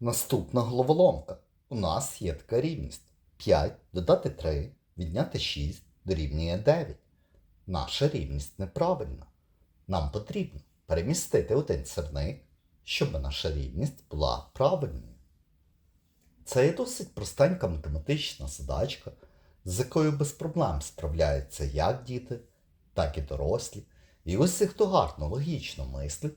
Наступна головоломка. У нас є така рівність. 5 додати 3, відняти 6 дорівнює 9. Наша рівність неправильна. Нам потрібно перемістити один сирник, щоб наша рівність була правильною. Це є досить простенька математична задачка, з якою без проблем справляються як діти, так і дорослі. І усі, хто гарно логічно мислить,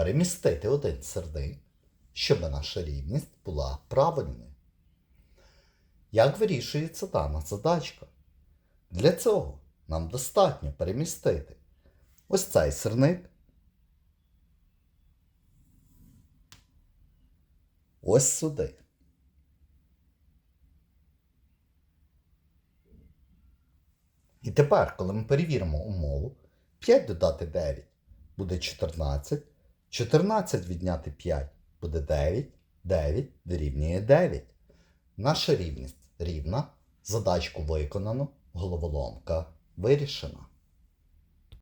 перемістити один сирник, щоб наша рівність була правильною. Як вирішується дана задачка? Для цього нам достатньо перемістити ось цей сирник. Ось сюди. І тепер, коли ми перевіримо умову, 5 додати 9 буде 14, 14 відняти 5 буде 9, 9 дорівнює 9. Наша рівність рівна, задачку виконано, головоломка вирішена.